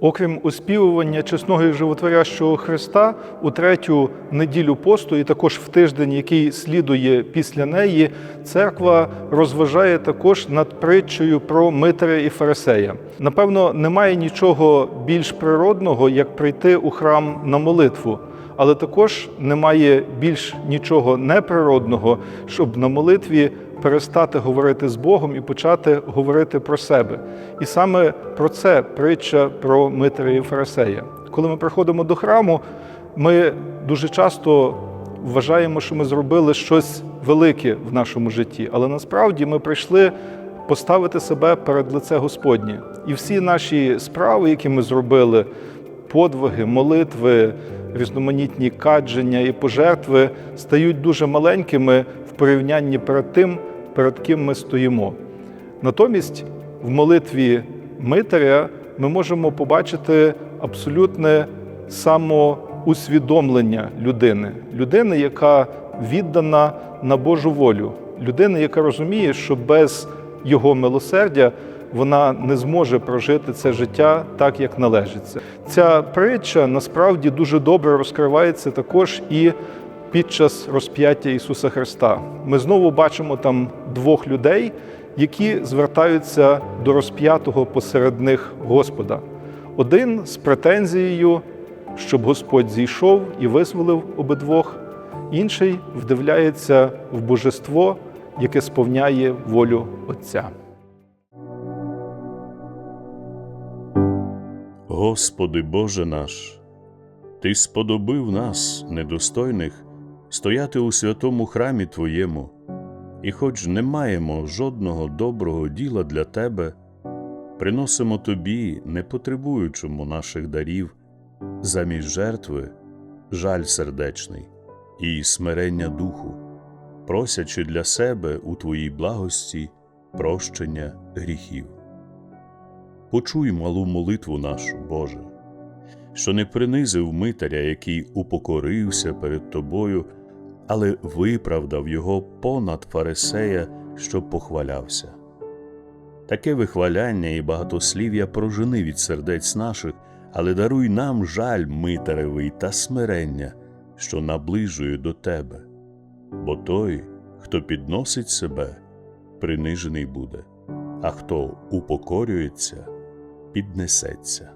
Окрім оспівування чесного і животворящого Христа у третю неділю посту, і також в тиждень, який слідує після неї, церква розважає також над притчею про Митаря і Фарисея. Напевно, немає нічого більш природного, як прийти у храм на молитву. Але також немає більш нічого неприродного, щоб на молитві перестати говорити з Богом і почати говорити про себе. І саме про це притча про Митаря і Фарисея. Коли ми приходимо до храму, ми дуже часто вважаємо, що ми зробили щось велике в нашому житті, але насправді ми прийшли поставити себе перед лице Господнє. І всі наші справи, які ми зробили, подвиги, молитви, різноманітні кадження і пожертви стають дуже маленькими в порівнянні перед тим, перед ким ми стоїмо. Натомість в молитві Митаря ми можемо побачити абсолютне самоусвідомлення людини, людини, яка віддана на Божу волю, людини, яка розуміє, що без його милосердя вона не зможе прожити це життя так, як належиться. Ця притча насправді дуже добре розкривається також і під час розп'яття Ісуса Христа. Ми знову бачимо там двох людей, які звертаються до розп'ятого посеред них Господа. Один з претензією, щоб Господь зійшов і визволив обидвох, інший вдивляється в божество, яке сповняє волю Отця. Господи Боже наш, Ти сподобив нас, недостойних, стояти у святому храмі Твоєму, і хоч не маємо жодного доброго діла для Тебе, приносимо Тобі, не потребуючому наших дарів, замість жертви, жаль сердечний і смирення духу, просячи для себе у Твоїй благості прощення гріхів. Почуй малу молитву нашу, Боже, що не принизив митаря, який упокорився перед Тобою, але виправдав його понад фарисея, що похвалявся. Таке вихваляння і багатослів'я прожени від сердець наших, але даруй нам жаль митаревий та смирення, що наближує до Тебе, бо той, хто підносить себе, принижений буде, а хто упокорюється, піднесеться.